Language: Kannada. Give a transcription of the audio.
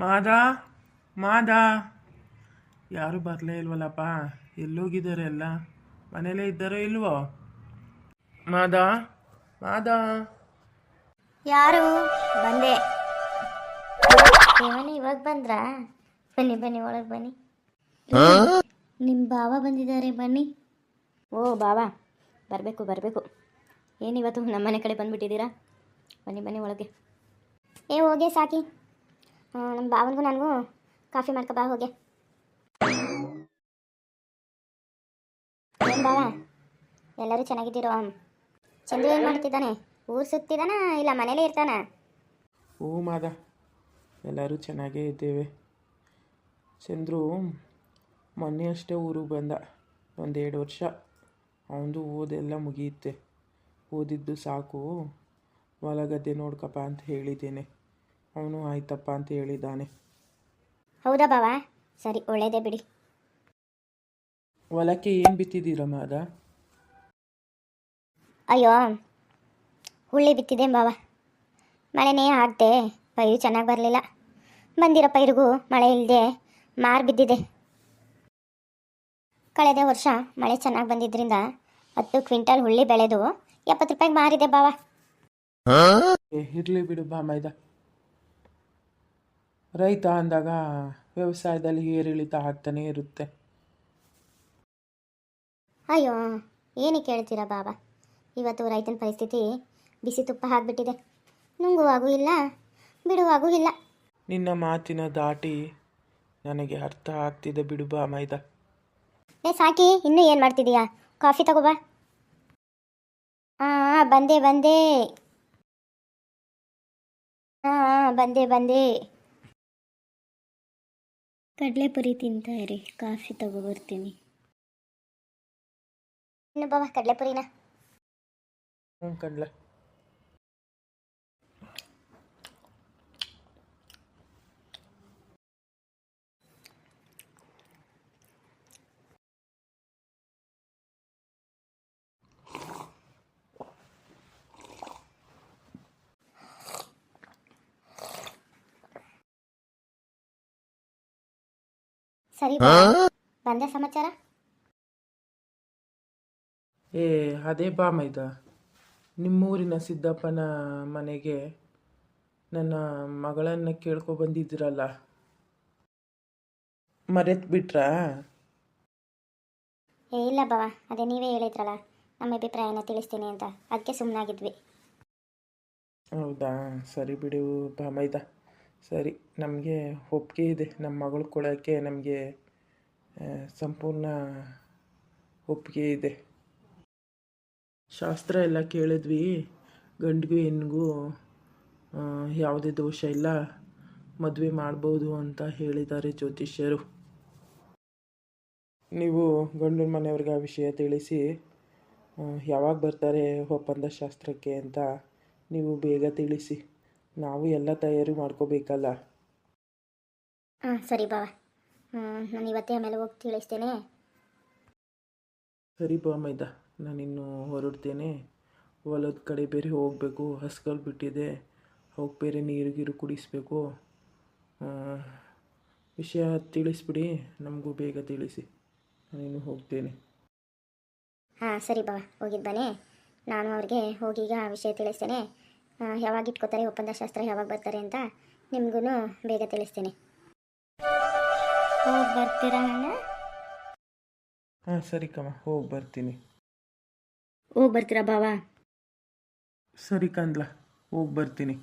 ಮಾದ ಮಾದ. ಯಾರು ಬರಲೇ ಇಲ್ವಲ್ಲಪ್ಪ ಎಲ್ಲೋಗಿದ್ದಾರೆ ಎಲ್ಲ. ಮನೇಲೇ ಇದ್ದಾರೋ ಇಲ್ವೋ? ಮಾದ ಮಾದ. ಯಾರು? ಬಂದೆ. ದೇವಣ್ಣ ಇವಾಗ ಬಂದ್ರಾ? ಬನ್ನಿ ಬನ್ನಿ ಒಳಗೆ ಬನ್ನಿ. ನಿಮ್ಮ ಬಾವ ಬಂದಿದ್ದಾರೆ ಬನ್ನಿ. ಓ ಬಾವ. ಬರಬೇಕು ಬರಬೇಕು. ಏನಿವತ್ತು ನಮ್ಮನೆ ಕಡೆ ಬಂದುಬಿಟ್ಟಿದ್ದೀರಾ? ಬನ್ನಿ ಬನ್ನಿ ಒಳಗೆ. ಏ ಹೋಗೆ ಸಾಕಿ. ನಮ್ಮ ಭಾವನಿಗೂ ನನಗೂ. ಕಾಫಿ ಮಾಡ್ಕೊ, ಬಾ, ಹೋಗೆ. ಏನು ಬಾವ? ಎಲ್ಲರೂ ಚೆನ್ನಾಗಿದ್ದೀರೋ? ಚಂದ್ರ ಏನು ಮಾಡ್ತಿದ್ದಾನೆ? ಊರು ಸುತ್ತಿದಾನ ಇಲ್ಲ ಮನೇಲೇ ಇರ್ತಾನ? ಓ ಮಾದ. ಎಲ್ಲರೂ ಚೆನ್ನಾಗೇ ಇದ್ದೇವೆ. ಚಂದ್ರು ಮೊನ್ನೆ ಅಷ್ಟೇ ಊರಿಗೆ ಬಂದ. ಒಂದೆರಡು ವರ್ಷ. ಅವನದು ಓದೆಲ್ಲ ಮುಗಿಯುತ್ತೆ. ಓದಿದ್ದು ಸಾಕು. ಹೊಲ ಗದ್ದೆ ನೋಡ್ಕಪ್ಪ ಅಂತ ಹೇಳಿದ್ದೇನೆ. ಅವನು ಆಯ್ತಪ್ಪ ಅಂತ ಹೇಳಿದ್ದಾನೆ. ಹೌದಾ ಬಾವಾ? ಸರಿ ಒಳ್ಳೇದೇ ಬಿಡಿ. ಹೊಲಕ್ಕೆ ಏನು ಬಿತ್ತಿದ್ದೀರ ಮಾದ? ಅಯ್ಯೋ ಹುಳ್ಳಿ ಬಿತ್ತಿದೆ ಬಾವ. ಮಳೆನೇ ಆಗ್ದೆ ಪೈರು ಚೆನ್ನಾಗಿ ಬರಲಿಲ್ಲ. ಬಂದಿರೋ ಪೈರಿಗೂ ಮಳೆ ಇಲ್ಲದೆ ಮಾರು ಬಿದ್ದಿದೆ. ಕಳೆದ ವರ್ಷ ಮಳೆ ಚೆನ್ನಾಗಿ ಬಂದಿದ್ದರಿಂದ ಹತ್ತು ಕ್ವಿಂಟಲ್ ಹುಳ್ಳಿ ಬೆಳೆದು ಎಪ್ಪತ್ತು ರೂಪಾಯಿಗೆ ಮಾರಿದೆ ಬಾವಾ. ಇರಲಿ ಬಿಡು ಬಾ ಮೈದ. ರೈತ ಅಂದಾಗ ವ್ಯವಸಾಯದಲ್ಲಿ ಏರಿಳಿತ ಆಗ್ತಾನೇ ಇರುತ್ತೆ. ಅಯ್ಯೋ ಏನಕ್ಕೆ ಹೇಳ್ತೀರಾ ಬಾಬಾ? ಇವತ್ತು ರೈತನ ಪರಿಸ್ಥಿತಿ ಬಿಸಿ ತುಪ್ಪ ಹಾಕ್ಬಿಟ್ಟಿದೆ. ನುಂಗುವಾಗೂ ಇಲ್ಲ ಬಿಡುವಾಗೂ ಇಲ್ಲ. ನಿನ್ನ ಮಾತಿನ ದಾಟಿ ನನಗೆ ಅರ್ಥ ಆಗ್ತಿದೆ ಬಿಡು ಬಾ ಮೈದ. ಏ ಸಾಕಿ ಇನ್ನೂ ಏನು ಮಾಡ್ತಿದೀಯಾ? ಕಾಫಿ ತಗೋಬಾ ಹಾಂ ಬಂದೆ ಬಂದೆ. ಹಾಂ ಬಂದೆ ಬಂದೆ. ಕಡಲೆಪುರಿ ತಿಂತಾ ಇರಿ ಕಾಫಿ ತಗೋ ಬರ್ತೀನಿ ಇನ್ನು ಬಾಬಾ ಕಡಲೆಪುರಿನ. ಹ್ಞೂ ಕಡ್ಲ. ಸರಿ. ಬಂದೆ ಸಮಾಚಾರ? ಏ ಅದೇ ಬಾ ಮೈದ. ನಿಮ್ಮೂರಿನ ಸಿದ್ದಪ್ಪನ ಮನೆಗೆ ನನ್ನ ಮಗಳನ್ನ ಕೇಳ್ಕೊ ಬಂದಿದ್ದೀರಲ್ಲ. ಮರೆತು ಬಿಟ್ರಾ? ಏ ಇಲ್ಲ ಬಾ ಅದೇ ನೀವೇ ಹೇಳಿದ್ರಲ್ಲ. ನಮ್ಮ ಅಭಿಪ್ರಾಯನ ತಿಳಿಸ್ತೀನಿ ಅಂತ. ಅದಕ್ಕೆ ಸುಮ್ಮನಾಗಿದ್ವಿ ಹೌದಾ? ಸರಿ ಬಿಡು ಬಾ ಮೈದ. ಸರಿ ನಮಗೆ ಒಪ್ಪಿಗೆ ಇದೆ. ನಮ್ಮ ಮಗಳು ಕೊಡೋಕ್ಕೆ ನಮಗೆ ಸಂಪೂರ್ಣ ಒಪ್ಪಿಗೆ ಇದೆ. ಶಾಸ್ತ್ರ ಎಲ್ಲ ಕೇಳಿದ್ವಿ. ಗಂಡಿಗೂ ಹೆಣ್ಣಿಗೂ ಆ, ಯಾವುದೇ ದೋಷ ಇಲ್ಲ. ಮದುವೆ ಮಾಡ್ಬೋದು ಅಂತ ಹೇಳಿದ್ದಾರೆ ಜ್ಯೋತಿಷ್ಯರು. ನೀವು ಗಂಡು ಮನೆಯವ್ರಿಗೆ ಆ ವಿಷಯ ತಿಳಿಸಿ ಯಾವಾಗ ಬರ್ತಾರೆ ಒಪ್ಪಂದ ಶಾಸ್ತ್ರಕ್ಕೆ ಅಂತ ನೀವು ಬೇಗ ತಿಳಿಸಿ. ನಾವು ಎಲ್ಲ ತಯಾರಿ ಮಾಡ್ಕೋಬೇಕಲ್ಲ. ಹಾಂ ಸರಿ ಬಾವ. ನಾನು ಇವತ್ತೇ ಆಮೇಲೆ ಹೋಗಿ ತಿಳಿಸ್ತೇನೆ. ಸರಿ ಬಾ ಮೈದ ನಾನಿನ್ನು ಹೊರಡ್ತೇನೆ. ಹೊಲದ ಕಡೆ ಬೇರೆ ಹೋಗಬೇಕು ಹಸ್ಕಲ್ ಬಿಟ್ಟಿದೆ. ಹೋಗಿ ಬೇರೆ ನೀರು ಗೀರು ಕುಡಿಸ್ಬೇಕು. ವಿಷಯ ತಿಳಿಸ್ಬಿಡಿ ನಮಗೂ ಬೇಗ ತಿಳಿಸಿ. ನಾನಿನ್ನು ಹೋಗ್ತೇನೆ. ಹಾಂ ಸರಿ ಬಾ ಹೋಗಿದ್ದಾನೆ ಬನ್ನಿ. ನಾನು ಅವ್ರಿಗೆ ಹೋಗಿ ಈಗ ಆ ವಿಷಯ ತಿಳಿಸ್ತೇನೆ. ಯಾವಾಗ ಇಟ್ಕೋತಾರೆ ಒಪ್ಪಂದ ಶಾಸ್ತ್ರ ಯಾವಾಗ ಬರ್ತಾರೆ ಅಂತ ನಿಮಗೂ ಬೇಗ ತಿಳಿಸ್ತೀನಿ. ಹೋಗಿ ಬರ್ತೀರಾ ಅಣ್ಣ? ಹಾಂ ಸರಿ ಕಮ್ಮ ಹೋಗಿ ಬರ್ತೀನಿ. ಹೋಗಿ ಬರ್ತೀರಾ ಬಾವಾ ಸರಿ ಕಂದ್ಲ ಹೋಗಿ ಬರ್ತೀನಿ.